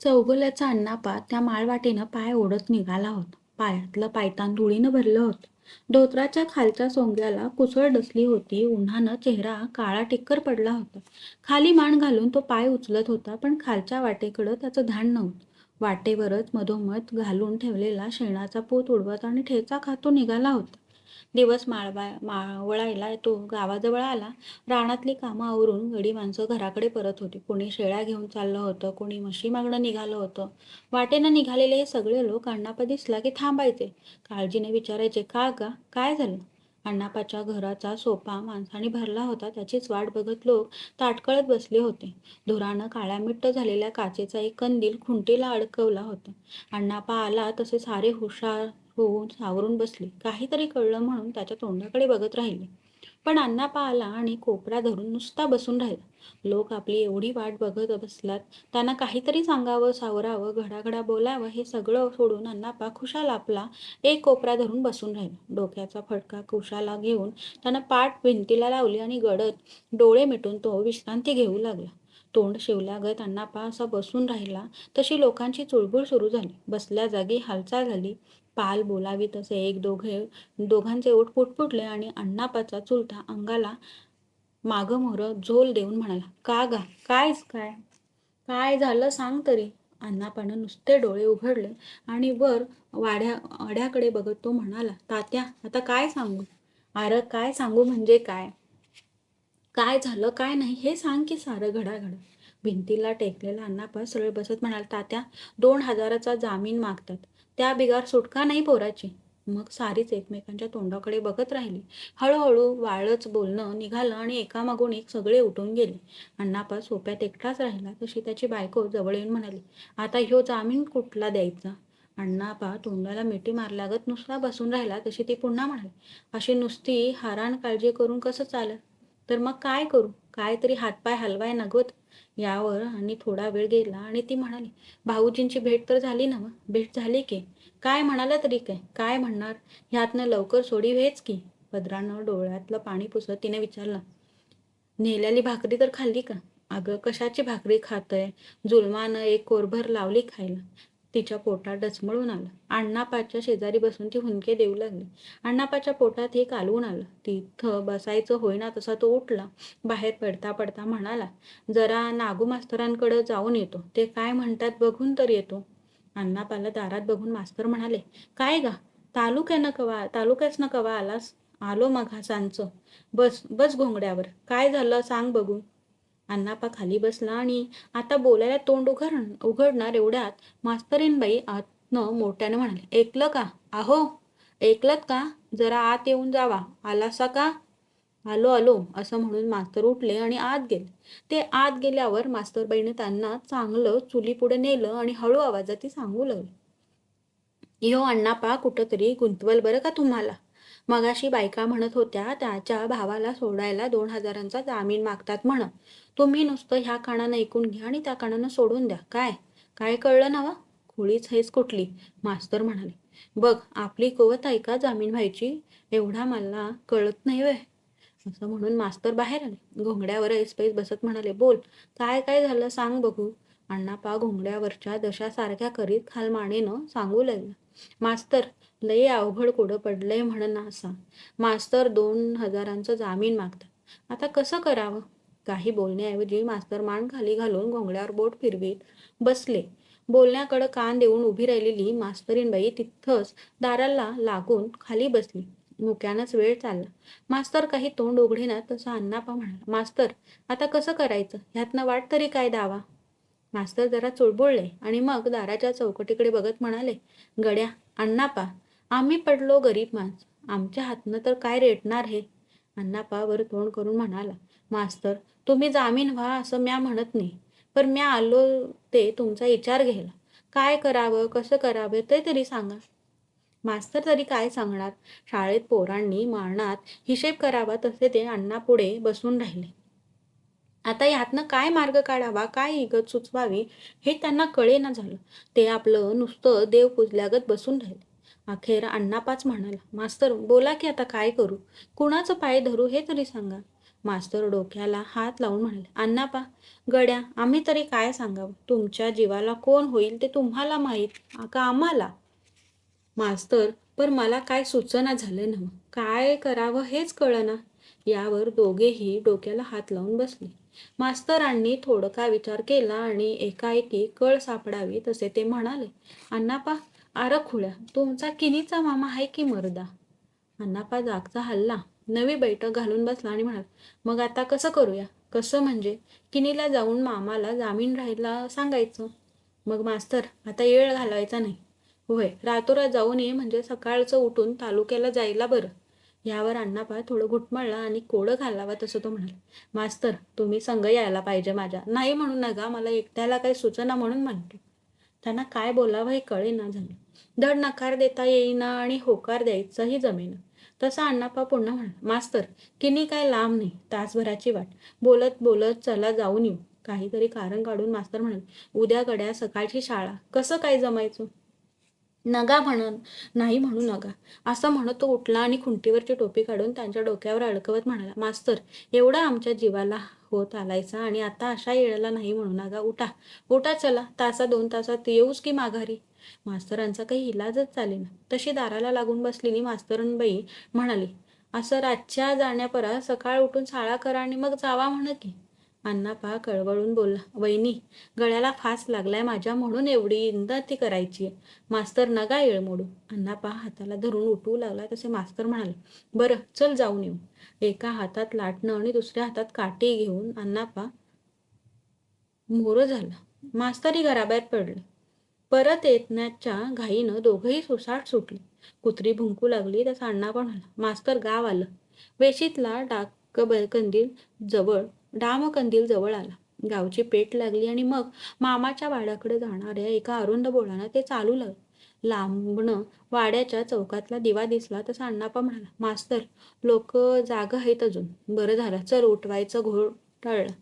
चौगुल्याचा अण्णापा त्या माळवाटेनं पाय ओढत निघाला होता. पायातलं पायतान धुळीनं भरलं होतं. धोत्राच्या खालच्या सोंग्याला कुसळ डसली होती. उन्हानं चेहरा काळा टिक्कर पडला होता. खाली मान घालून तो पाय उचलत होता पण खालच्या वाटेकडं त्याचं ध्यान नव्हतं. वाटेवरच मधोमध घालून ठेवलेला शेणाचा पोत उडवत आणि ठेचा खातो निघाला होता. दिवस माळवा मावळायला तो गावाजवळ आला. रानातली कामं आवरून गडी माणसं घराकडे परत होती. कोणी शेळ्या घेऊन चाललं होतं कोणी म्हशी मागणं निघालं होतं. वाटेनं निघालेले हे सगळे लोक अण्णापा दिसला की थांबायचे. काळजीने विचारायचे का का काय झालं? अण्णापाच्या घराचा सोपा माणसाने भरला होता. त्याचीच वाट बघत लोक ताटकळत बसले होते. धुरानं काळ्या मिट्ट झालेल्या काचेचा एक कंदील खुंटीला अडकवला होता. अण्णापा आला तसे सारे हुशार होऊन सावरून बसले. काहीतरी कळलं म्हणून त्याच्या तोंडाकडे बघत राहिले. पण अण्णापा आला आणि कोपरा धरून नुसता बसून राहिला. लोक आपली एवढी वाट बघत बसलात. त्यांना काहीतरी सांगावं सावरावं घडाघडा बोलावं हे सगळं सोडून अण्णापा खुशाल आपला एक कोपरा धरून बसून राहिला. डोक्याचा फटका खुशाला घेऊन त्यानं पाठ भिंतीला लावली आणि गडद डोळे मिटून तो विश्रांती घेऊ लागला. तोंड शिवल्यागत अण्णापा असा बसून राहिला तशी लोकांची चुळबुळ सुरू झाली. बसल्या जागी हालचाल झाली. पाल बोलावी तसे एक दोघे दोघांचे ओठ फुटफुटले आणि अण्णापाचा चुलता अंगाला मागं मोर झोल देऊन म्हणाला का गा? काय काय? काय झालं सांग तरी. अण्णापानं नुसते डोळे उघडले आणि वर वाड्या वाड्याकडे बघत तो म्हणाला तात्या आता काय सांगू? अरे काय सांगू म्हणजे काय? काय झालं काय नाही हे सांग की सारं घडाघड. भिंतीला टेकलेला अण्णापा सरळ बसत म्हणाल तात्या दोन हजाराचा जामीन मागतात. त्या बिगार सुटका नाही पोराची. मग सारीच एकमेकांच्या तोंडाकडे बघत राहिली. हळूहळू वाळच बोलणं निघालं आणि एकामागून एक सगळे उठून गेले. अण्णापा सोप्यात एकटाच राहिला तशी त्याची बायको जवळ येऊन म्हणाली आता ह्यो जामीन कुठला द्यायचा? अण्णापा तोंडाला मिठी मारल्यागत नुसता बसून राहिला तशी ती पुन्हा म्हणाली अशी नुसती हारान काळजी करून कसं चालत तर मग काय करू? काय तरी हातपाय हलवाय नगवत यावर आणि थोडा वेळ गेला आणि ती म्हणाली भाऊजींची भेट तर झाली ना भेट झाली की? काय म्हणाला तरी काय? काय म्हणणार? ह्यातनं लवकर सोडी व्हेच की? पदरानं डोळ्यातलं पाणी पुसत तिने विचारलं नेलेली भाकरी तर खाल्ली का? अगं कशाची भाकरी खातय? जुलमानं एक कोरभर लावली खायला. तिच्या पोटात डचमळून आलं. अण्णापाच्या शेजारी बसून ती हुंके देऊ लागली. अण्णापाच्या पोटात हे कालवून आलं. तिथं बसायचं होईना तसा तो उठला. बाहेर पडता पडता म्हणाला जरा नागू मास्तरांकडे जाऊन येतो. ते काय म्हणतात बघून तर येतो. अण्णापाला दारात बघून मास्तर म्हणाले काय गा? तालुक्यानं कवा तालुक्यासनं कवा आलास? आलो मघासांचं. सांचं बस बस घोंगड्यावर. काय झालं सांग बघू अण्णापा खाली बसला आणि आता बोलायला तोंड उघड उघडणार एवढ्यात मास्तरीनबाई आतनं मोठ्याने म्हणाले ऐकलं का? आहो ऐकलत का? जरा आत येऊन जावा. आलासा का? आलो आलो असं म्हणून मास्तर उठले आणि आत गेले. ते आत गेल्यावर मास्तरबाईने त्यांना चांगलं चुली पुढे नेलं आणि हळू आवाजात सांगू लागलं यो अण्णापा कुठंतरी गुंतवल बरं का तुम्हाला? मगाशी बायका म्हणत होत्या त्याच्या भावाला सोडायला दोन हजारांचा जामीन मागतात म्हण. तुम्ही नुसतं ह्या कानानं ऐकून घ्या आणि त्या कानानं सोडून द्या. काय? काय कळलं ना वा खुळीच हेच कुठली? मास्तर म्हणाले. बघ आपली कोवत ऐका जामीन व्हायची एवढा मला कळत नाही वय असं म्हणून मास्तर बाहेर आले. घोंगड्यावर ऐसपैस बसत म्हणाले बोल काय काय झालं सांग बघू. अण्णापा घोंगड्यावरच्या दशासारख्या करीत खालमानेनं सांगू लागला. मास्तर लय अवघड कोडं पडलंय म्हणून असा. मास्तर दोन हजारांचं जामीन मागतात. आता कसं करावं? काही बोलण्याऐवजी मास्तर मान खाली घालून घोंगड्यावर बोट फिरवीत बसले. बोलण्याकडं कान देऊन उभी राहिलेली मास्तरीनबाई तिथंच दाराला लागून खाली बसली. मुक्यानंच वेळ चालला. मास्तर काही तोंड उघडेना तसं अण्णापा म्हणाला मास्तर आता कसं करायचं? ह्यातनं वाट तरी काय दावा? मास्तर जरा चुळबुळले आणि मग दाराच्या चौकटीकडे बघत म्हणाले गड्या अण्णापा आम्ही पडलो गरीब माणस. आमच्या हातनं तर काय रेटणार हे? अण्णापा वर तोंड करून म्हणाला मास्तर तुम्ही जामीन व्हा असं म्या म्हणत नाही. पण म्या आलो ते तुमचा विचार घ्यायला. काय करावं कसं करावं ते तरी सांगा. मास्तर तरी काय सांगणार? शाळेत पोरांनी मारणात हिशेब करावा तसे ते अण्णा पुढे बसून राहिले. आता यातनं काय मार्ग काढावा काय इगत सुचवावी हे त्यांना कळेना झालं. ते आपलं नुसतं देव पुजल्यागत बसून राहिले. अखेर अण्णापाच म्हणाला मास्तर बोला की आता काय करू? कुणाचं पाय धरू हे तरी सांगा. मास्तर डोक्याला हात लावून म्हणाले अण्णापा गड्या आम्ही तरी काय सांगावं? तुमच्या जीवाला कोण होईल ते तुम्हाला माहीत? का आम्हाला? मास्तर पण मला काय सुचना झालं ना काय करावं हेच कळना. यावर दोघेही डोक्याला हात लावून बसले. मास्तरांनी थोडका विचार केला आणि एकाएकी कळ सापडावी तसे ते म्हणाले अण्णापा आरखुळ्या तुमचा किनीचा मामा आहे की मर्दा? अण्णापा जागचा हल्ला. नवी बैठक घालून बसला आणि म्हणाला मग आता कसं करूया? कसं म्हणजे? किनीला जाऊन मामाला जामीन राहायला सांगायचं. मग मास्तर आता येळ घालवायचा नाही. होय रातोरात जाऊन ये म्हणजे सकाळचं उठून तालुक्याला जायला बरं. यावर अण्णापा थोडं घुटमळला आणि कोडं घालावा तसं तो म्हणाला मास्तर तुम्ही संघ यायला पाहिजे माझ्या. नाही म्हणून नका मला एकट्याला काही सूचना म्हणून म्हणतो. त्यांना काय बोलावं हे कळेना झालं. धड नकार देता येईना आणि होकार द्यायचाही जमेना. तसा अण्णापा पुन्हा म्हणाला मास्तर किनी काय लांब नाही तासभराची वाट. बोलत बोलत चला जाऊन येऊ. काहीतरी कारण काढून मास्तर म्हणाले उद्या गड्या सकाळची शाळा. कसं काय जमायचं? नगा म्हणन नाही म्हणू नका असं म्हणत तो उठला आणि खुंटीवरची टोपी काढून त्यांच्या डोक्यावर अडकवत म्हणाला मास्तर एवढा आमच्या जीवाला होत आलायचा आणि आता अशा येळाला नाही म्हणू नका. उठा उठा चला. तासा दोन तासात येऊच की माघारी? मास्तरांचा काही इलाजच चालेना तशी दाराला लागून बसलेली मास्तरणबाई म्हणाली असं रातच्या जाण्यापरा सकाळ उठून साळा करा आणि मग जावा म्हण की. अण्णापा कळवळून बोलला वहिनी गळ्याला फास लागलाय माझ्या म्हणून एवढी इंदती करायची. मास्तर नगा येळ मोडू. अण्णापा हाताला धरून उठवू लागला तसे मास्तर म्हणाले बरं चल जाऊन येऊ. एका हातात लाटणं आणि दुसऱ्या हातात काठी घेऊन अण्णापा मोर झाला. मास्तरही घराबाहेर पडले. परत येतण्याच्या घाईनं दोघंही सुसाट सुटले. कुत्री भुंकू लागली तर अण्णा पण आला. मास्तर गाव आलं. वेशीतला डाक कंदील जवळ डामकंदील जवळ आला. गावची पेट लागली आणि मग मामाच्या वाड्याकडे जाणाऱ्या एका अरुंद बोळानं ते चालू लागलं लांबणं वाड्याच्या चौकातला दिवा दिसला तसा अण्णापा म्हणाला मास्तर लोक जाग आहेत अजून. बरं झालं. चल उठवायचं घोळ टळलं.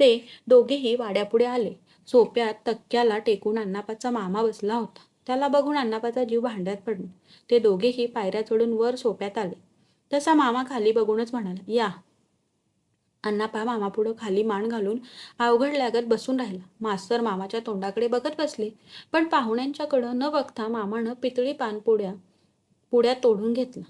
ते दोघेही वाड्यापुढे आले. सोप्यात तक्क्याला टेकून अण्णापाचा मामा बसला होता. त्याला बघून अण्णापाचा जीव भांड्यात पडला. ते दोघेही पायऱ्या चढून वर सोप्यात आले. तसा मामा खाली बघूनच म्हणाला या. अण्णापा मामापुढं खाली मान घालून अवघड लागत बसून राहिला. मास्तर मामाच्या तोंडाकडे बघत बसले. पण पाहुण्यांच्याकडं न बघता मामानं पितळी पानपुड्या पुड्या तोडून घेतला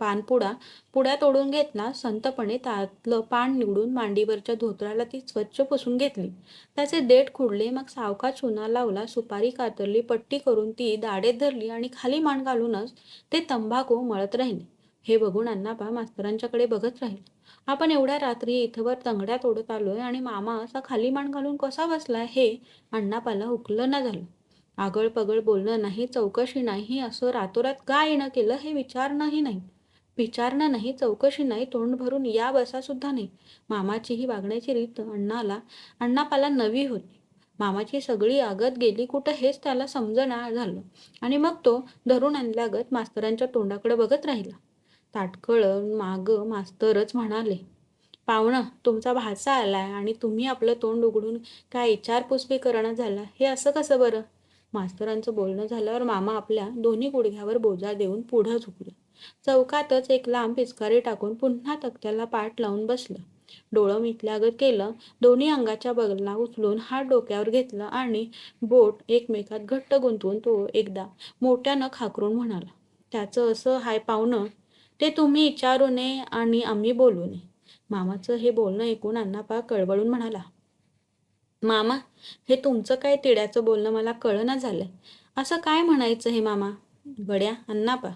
पानपुडा पुड्या तोडून घेतला संतपणे त्यातलं पान निवडून मांडीवरच्या धोत्राला ती स्वच्छ पुसून घेतली. त्याचे देठ खुडले मग सावका चुना लावला सुपारी कातरली पट्टी करून ती दाडेत धरली आणि खाली मान घालूनच ते तंबाखू मळत राहिले. हे बघून अण्णापा मास्तरांच्याकडे बघत राहील. आपण एवढ्या रात्री इथवर तंगड्या तोडत आलोय आणि मामा असा खाली मान घालून कसा बसला हे अण्णापाला उकलं ना झालं. आगळ पगळ बोलणं नाही चौकशी नाही असं रातोरात का येणं केलं हे विचारणंही नाही. विचारणं नाही चौकशी नाही तोंड भरून या बसा सुद्धा नाही. मामाची ही वागण्याची रीत अण्णाला अण्णापाला नवी होती. मामाची सगळी आगत गेली कुठं हेच त्याला समजणार झालं. आणि मग तो धरून आणल्यागत मास्तरांच्या तोंडाकडे बघत राहिला. ताटकळ माग मास्तरच म्हणाले पाहुणं तुमचा भाचा आलाय आणि तुम्ही आपलं तोंड उघडून काय बी करणं झाला? हे असं कसं बरं? मास्तरांचं बोलणं झाल्यावर मामा आपल्या दोन्ही गुडघ्यावर बोजा देऊन पुढं झुकलं. चौकातच एक लांब पिचकारी टाकून पुन्हा तक्त्याला पाठ लावून बसलं. डोळं मिटल्यागत केलं. दोन्ही अंगाच्या बगलना उचलून हात डोक्यावर घेतलं आणि बोट एकमेकात घट्ट गुंतवून तो एकदा मोठ्यानं खाकरून म्हणाला त्याचं असं हाय पाहुणं ते तुम्ही विचारू नये आणि आम्ही बोलू नये. मामाचं हे बोलणं ऐकून अण्णापा कळवळून म्हणाला मामा हे तुमचं काय तिड्याचं बोलणं मला कळना झालंय. असं काय म्हणायचं हे मामा? गड्या अण्णापा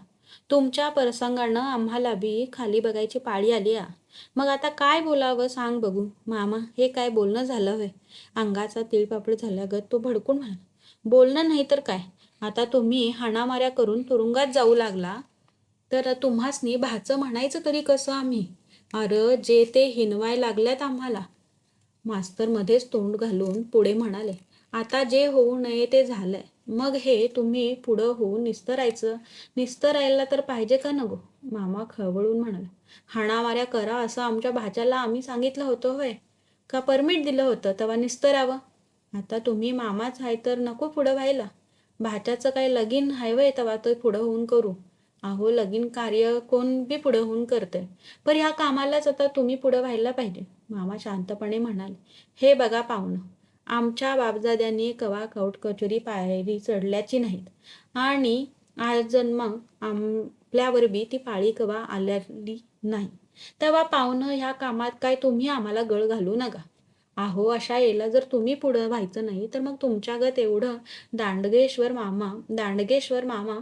तुमच्या प्रसंगानं आम्हाला बी खाली बघायची पाळी आली आ. मग आता काय बोलावं सांग बघू. मामा हे काय बोलणं झालं होय? अंगाचा तिळपापड झाल्यागत तो भडकून म्हणाला. बोलणं नाही तर काय? आता तुम्ही हाणामाऱ्या करून तुरुंगात जाऊ लागला तर तुम्हासनी भाचं म्हणायचं तरी कसं आम्ही? अरे जे ते हिनवाय लागल्यात आम्हाला. मास्तर मध्येच तोंड घालून पुढे म्हणाले आता जे होऊ नये ते झालंय. मग हे तुम्ही पुढं होऊन निस्तरायचं. निस्तरायला तर पाहिजे का नको मामा खवळून म्हणाला. हाणामाऱ्या करा असं आमच्या भाच्याला आम्ही सांगितलं होतं होय. का परमिट दिलं होतं? तेव्हा निस्तरावं. आता तुम्ही मामाच आहे तर नको पुढं व्हायला. भाच्याचं काय लगीन हायवय तेव्हा तो पुढं होऊन करू. अहो लगीन कार्य कोण बी पुढं होऊन करतंय. पण ह्या कामालाच आता तुम्ही पुढं व्हायला पाहिजे. मामा शांतपणे म्हणाले. हे बघा पाहुणं. आमच्या बापदाद्यांनी कवा कौट कचोरी पायरी चढल्याची नाहीत. आणि आज जन्म आपल्यावर बी ती पाळी कवा आलेली नाही. तेव्हा पाहुणं ह्या कामात काय तुम्ही आम्हाला गळ घालू नका. अहो अशा येला जर तुम्ही पुढं व्हायचं नाही तर मग तुमच्यागत एवढं दांडगेश्वर मामा दांडगेश्वर मामा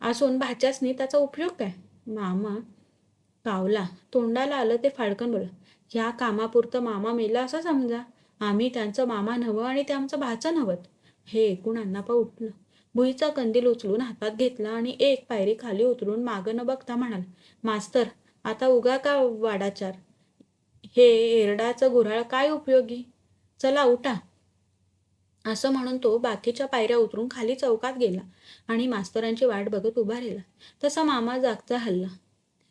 असून भाच्यासनी त्याचा उपयोग काय? मामा कावला तोंडाला आलं ते फाडकन बोला. ह्या कामापुरतं मामा मेला असं समजा. आम्ही त्यांचं मामा नवं आणि ते आमचं भाचं नवत हे ऐकून अण्णापा उठलं. भुईचा कंदील उचलून हातात घेतला आणि एक पायरी खाली उतरून मागं न बघता म्हणाल मास्तर आता उगा का वाडाचार? हे एरडाचं गुऱ्हाळ काय उपयोगी? चला उठा. असं म्हणून तो बाकीच्या पायऱ्या उतरून खाली चौकात गेला आणि मास्तरांची वाट बघत उभा राहिला. तसा मामा जागचा हल्ला.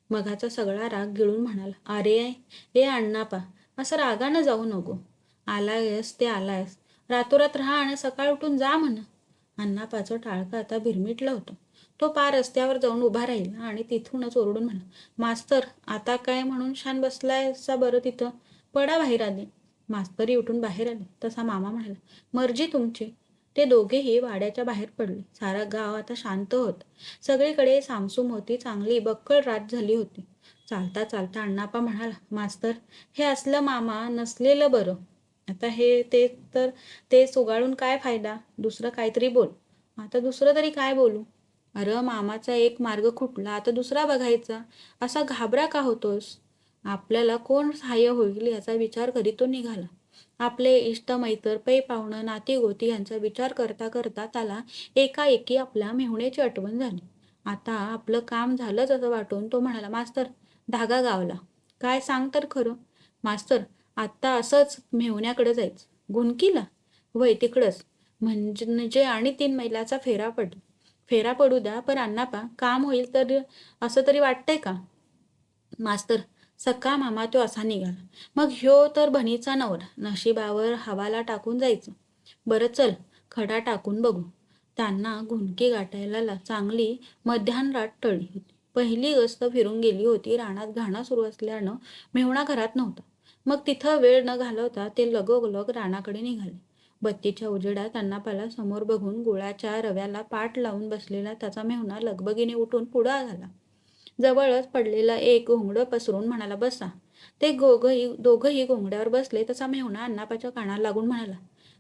मघाचा सगळा राग गिळून म्हणाला अरे ए अण्णापा असं रागानं जाऊ नको. आलायस ते आलायस. रातोरात राहा आणि सकाळ उठून जा म्हणा. अण्णापाचं टाळकं आता भिरमिटलं होतं. तो पार रस्त्यावर जाऊन उभा राहिला आणि तिथूनच ओरडून म्हणा मास्तर आता काय म्हणून शान बसलायसा बरं तिथं? पडा बाहेर आले मास्तरी उठून बाहेर आले. तसा मामा म्हणाला मर्जी तुमची. ते दोघेही वाड्याच्या बाहेर पडले. सारा गाव आता शांत होत. सगळीकडे सामसूम होती चांगली बक्कळ रात झाली होती. चालता चालता अण्णापा म्हणाला मास्तर हे असलं मामा नसलेलं बरं. आता हे ते तर ते सुगाळून काय फायदा? दुसरं काहीतरी बोल. आता दुसरं तरी काय बोलू? अरे मामाचा एक मार्ग खुटला आता दुसरा बघायचा. असा घाबरा का होतोस? आपल्याला कोण सहाय्य होईल याचा विचार करीत तो निघाला. आपले इष्ट मैत्र पै पाहुणं नाती गोती यांचा विचार करता करता त्याला एकाएकी आपल्या मेहुण्याची आठवण झाली. आता आपलं काम झालंच असं वाटून तो म्हणाला मास्तर धागा गावला. काय सांग तर खरं. मास्तर आत्ता असंच मेहुण्याकडे जायचं. गुणकीला? वय तिकडंच. म्हणजे आणि तीन मैलाचा फेरा पड. फेरा पडू द्या पण अण्णापा काम होईल तर असं तरी वाटतंय का? मास्तर सक्का मामा तो असा निघाला. मग ह्यो तर भणीचा नवरा. नशिबावर हवाला टाकून जायचं. बरं चल खडा टाकून बघू. त्यांना घुणकी गाठायला चांगली मध्यान रात टळली होती. पहिली गस्त फिरून गेली होती. रानात घाणा सुरू असल्यानं मेहुणा घरात नव्हता. मग तिथं वेळ न घालवता ते लगोगलग रानाकडे निघाले. बत्तीच्या उजेडात अण्णापाला समोर बघून गुळाच्या रव्याला पाठ लावून बसलेला त्याचा मेहुणा लगबगीने उठून पुढा झाला जवळच पडलेला एक घोंगडं पसरून म्हणाला बसा. ते गोघही दोघंही घोंगड्यावर बसले तसा मेहुणा अण्णापाच्या कानाला लागून म्हणाला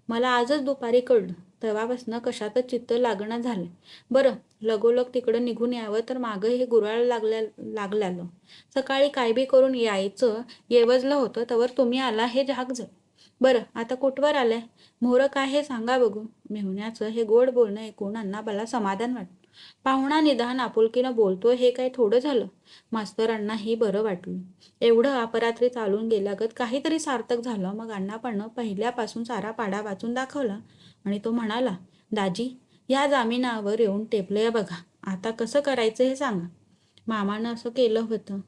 मला आजच दुपारी कळलं. तेव्हापासनं कशातच चित्त लागणं झालं. बरं लगोलग तिकडं निघून यावं तर मागं हे गुराळ लागल्या लागल्यालं. सकाळी काय बी करून यायचं येवजलं होतं तवर तुम्ही आला हे झाक झालं बरं आता कुठवर आलंय? मोहरं काय हे सांगा बघू. मेहुण्याचं हे गोड बोलणं ऐकून अण्णाबाला समाधान वाटलं पाहुणा निदान आपुलकीनं बोलतोय हे काय थोडं झालं? मास्तरांनाही बरं वाटलं. एवढं अपरात्री चालून गेल्यागत काहीतरी सार्थक झालं. मग अण्णापण पहिल्यापासून सारा पाडा वाचून दाखवला आणि तो म्हणाला दाजी या जामिनावर येऊन टेपलंय बघा. आता कसं करायचं हे सांगा. मामानं असं केलं होतं.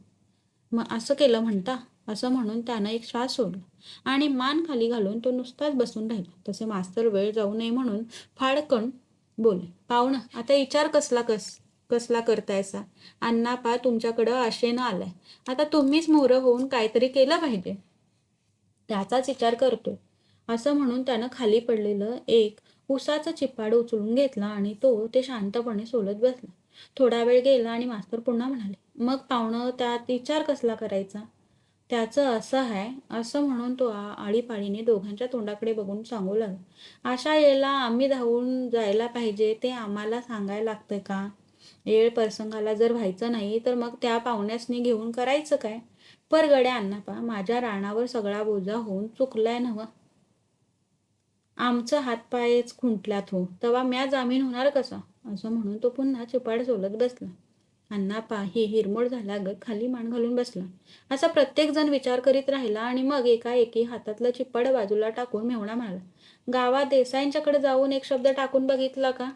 मग असं केलं म्हणता? असं म्हणून त्यानं एक श्वास सोडला आणि मान खाली घालून तो नुसताच बसून राहिला. तसे मास्तर वेळ जाऊ नये म्हणून फाडकण बोले. पाहुणं आता विचार कसला कस कसला करतायसा? अण्णापा तुमच्याकडं आशेनं आलाय. आता तुम्हीच मोहरं होऊन काहीतरी केलं पाहिजे. त्याचाच विचार करतोय. असं म्हणून त्यानं खाली पडलेलं एक उसाचं चिप्पाड उचलून घेतला आणि तो ते शांतपणे सोलत बसला. थोडा वेळ गेला आणि मास्तर पुन्हा म्हणाले मग पाहुणं त्यात विचार कसला करायचा? त्याचं असं आहे असं म्हणून तो आळीपाळीने दोघांच्या तोंडाकडे बघून सांगू लागला. अशा येळेला आम्ही धावून जायला पाहिजे ते आम्हाला सांगायला लागतं का? येळ प्रसंगाला जर व्हायचं नाही तर मग त्या पाहुण्यासनी घेऊन करायचं काय? पर गड्या अण्णापा माझ्या राणावर सगळा बोजा होऊन चुकलाय नव आमचं हातपायच खुंटल्यात हो तवा म्या जामीन होणार कसा? असं म्हणून तो पुन्हा चिपाड सोलत बसला. अण्णापा ही हिरमोड झाला ग खाली मान घालून बसला. असा प्रत्येक जण विचार करीत राहिला आणि मग एकाएकी हातातलं चिप्पड बाजूला टाकून मेवणा म्हणाला गावात देसाईंच्याकडे जाऊन एक शब्द टाकून बघितला का?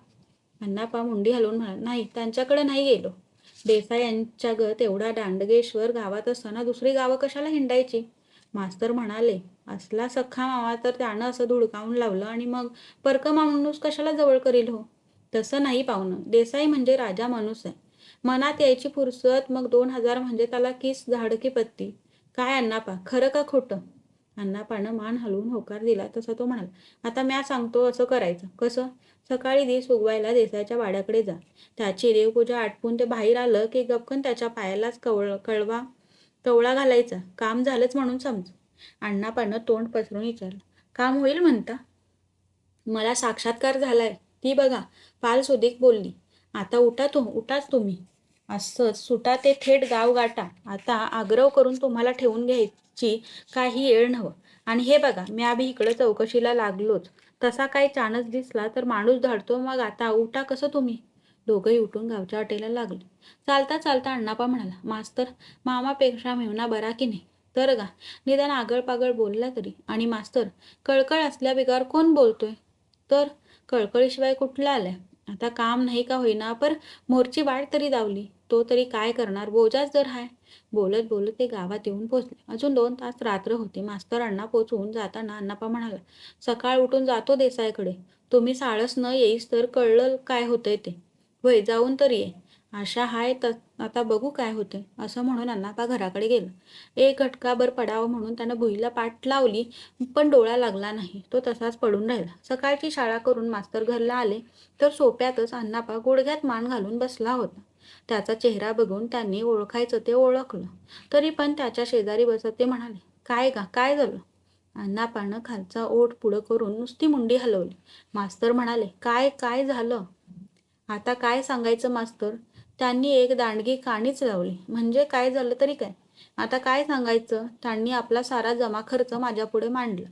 अण्णापा मुंडी हलवून म्हणाला नाही त्यांच्याकडे नाही गेलो. देसाई यांच्या ग तेवढा दांडगेश्वर गावात असताना दुसरी गावं कशाला हिंडायची? मास्तर म्हणाले असला सख्खा मावा तर त्यानं असं धुडकावून लावलं आणि मग परक माणूस कशाला जवळ करील हो? तसं नाही पाहुणं. देसाई म्हणजे राजा माणूस आहे. मनात यायची फुरसत मग दोन हजार म्हणजे त्याला किस झाडकी पत्ती. काय अण्णापा? खरं का खोटं? अण्णापानं मान हलवून होकार दिला तसा तो म्हणाला. आता म्या सांगतो असं करायचं. कसं? सकाळी दिस उगवायला देसाच्या वाड्याकडे जा. त्याची देवपूजा आटपून ते बाहेर आलं की गपकन त्याच्या पायालाच कवळ कळवा कवळा घालायचा. काम झालंच म्हणून समज. अण्णापानं तोंड पसरून विचारलं. काम होईल म्हणता? मला साक्षात्कार झालाय. ती बघा पाल सुदीक बोलली. आता उठा तू उठाच तुम्ही. असंच सुटा ते थेट गाव गाठा आता आग्रह करून तुम्हाला ठेवून घ्यायची काही येळ नव्हं. आणि हे बघा मी आम्ही इकडं चौकशीला लागलोच. तसा काही चानस दिसला तर माणूस धाडतो मग आता उठा कसं तुम्ही? दोघंही उठून गावच्या वाटेला लागले. चालता चालता अण्णापा म्हणाला मास्तर मामापेक्षा मेवना बरा की नाही? तर गा निदान आगळ पागळ बोलला तरी. आणि मास्तर कळकळ असल्या बिगार कोण बोलतोय? तर कळकळीशिवाय कुठला आलाय? आता काम नाही का होईना पर मोरची वाट तरी दावली. तो तरी काय करणार? बोजाच जर हाय. बोलत बोलत ते गावात येऊन पोचले. अजून दोन तास रात्र होते. मास्तर अण्णा पोचून जाताना अण्णापा म्हणाला सकाळ उठून जातो देसाईकडे. तुम्ही साळस न येईस तर कळलं काय होतंय ते? वय जाऊन तर ये. आशा हाय तर आता बघू काय होते असं म्हणून अण्णापा घराकडे गेला. एक घटकाभर पडावं म्हणून त्यानं भुईला पाठ लावली पण डोळा लागला नाही. तो तसाच पडून राहिला. सकाळची शाळा करून मास्तर घरला आले तर सोप्यातच अण्णापा गुडघ्यात मान घालून बसला होता. त्याचा चेहरा बघून त्यांनी ओळखायचं ते ओळखलं. तरी पण त्याच्या शेजारी बसत ते म्हणाले काय का काय झालं? अण्णापानं खालचा ओठ पुढं करून नुसती मुंडी हलवली. मास्तर म्हणाले काय काय झालं? आता काय सांगायचं मास्तर? त्यांनी एक दांडगी काणीच लावली. म्हणजे काय झालं तरी काय? आता काय सांगायचं? त्यांनी आपला सारा जमा खर्च माझ्यापुढे मांडला.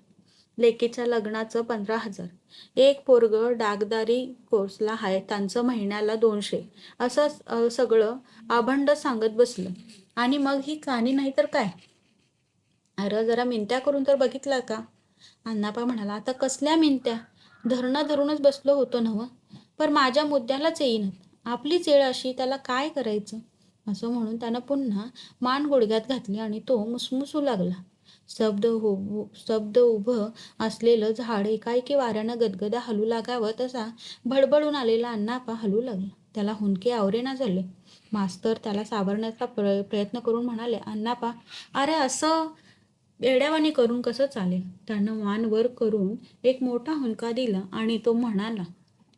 लेकीच्या लग्नाचं पंधरा हजार. एक पोरग डागदारी कोर्सला आहे त्यांचं महिन्याला दोनशे. असं सगळं आभंड सांगत बसलं. आणि मग ही काणी नाही तर काय? अरे जरा मिनत्या करून तर बघितला का? अण्णापा म्हणाला आता कसल्या मिनत्या? धरणं धरूनच बसलो होतो नव पर माझ्या मुद्द्यालाच येईन आपलीच येळ अशी त्याला काय करायचं? असं म्हणून त्यानं पुन्हा मान गुडघ्यात घातली आणि तो मुसमुसू लागला. शब्द हो शब्द उभं असलेलं झाड एकाएकी वाऱ्यानं गदगदा हलू लागावं तसा भडबडून आलेला अण्णापा हलू लागला. त्याला हुंके आवरेना झाले. मास्तर त्याला सावरण्याचा प्र प्रयत्न करून म्हणाले अण्णापा अरे असं वेड्यावानी करून कसं चालेल? त्यानं मान वर करून एक मोठा हुंका दिला आणि तो म्हणाला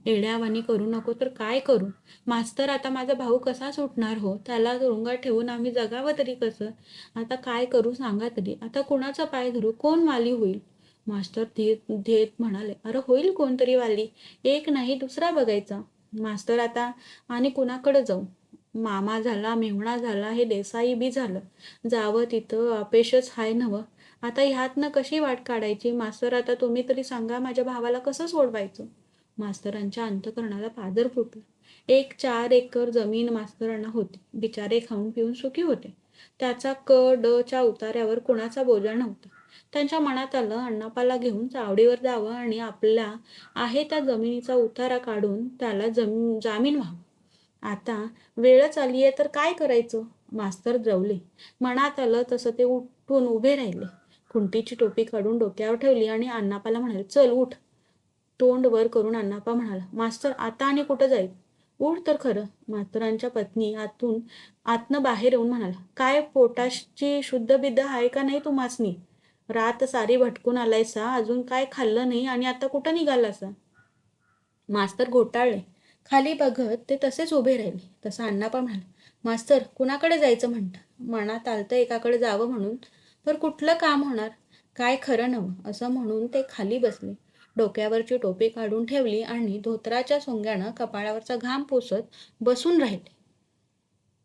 येड्यावानी करू नको तर काय करू? मास्तर आता माझा भाऊ कसा सुटणार हो? त्याला तुरुंगात ठेवून आम्ही जगावं तरी कसं? आता काय करू सांगा तरी? आता कोणाचा पाय धरू? कोण वाली होईल? मास्तर धीत धेत म्हणाले अरे होईल कोणतरी वाली. एक नाही दुसरा बघायचा. मास्तर आता आणि कुणाकडे जाऊ? मामा झाला मेहुणा झाला हे देसाई बी झालं. जावं तिथं अपेशच हाय नवं. आता ह्यातनं कशी वाट काढायची? मास्तर आता तुम्ही तरी सांगा माझ्या भावाला कसं सोडवायचं? मास्तरांच्या अंतकरणाला पादर फुटला. एक चार एकर जमीन मास्तरांना होती. बिचारे खाऊन पिऊन सुखी होते. त्याचा क ड च्या उतार्यावर कुणाचा बोजा नव्हता. त्यांच्या मनात आलं अण्णापाला घेऊन चावडीवर जावं आणि आपला आहे त्या जमिनीचा उतारा काढून त्याला जमीन जामीन व्हावं. आता वेळच आली आहे तर काय करायचं? मास्तर जवले. मनात आलं तसं ते उठून उभे राहिले. खुंटीची टोपी काढून डोक्यावर ठेवली आणि अण्णापाला म्हणाले चल उठ. तोंड वर करून अण्णापा म्हणाला मास्तर आता आणि कुठं जाईल? उठ तर खरं मास्तरांच्या पत्नी आतून आतनं बाहेर येऊन म्हणाला काय पोटाशची शुद्ध बिद्ध आहे का नाही तू मासनी? रात सारी भटकून आलायसा अजून काय खाल्लं नाही आणि आता कुठं निघालासा? मास्तर घोटाळले. खाली बघत ते तसेच उभे राहिले. तसं अण्णापा म्हणाला मास्तर कुणाकडे जायचं म्हणता? मनात आलतं एकाकडे जावं म्हणून तर कुठलं काम होणार? काय खरं नवं? असं म्हणून ते खाली बसले. डोक्यावरची टोपी काढून ठेवली आणि धोत्राच्या सोंग्यानं कपाळावरचा घाम पुसत बसून राहिले.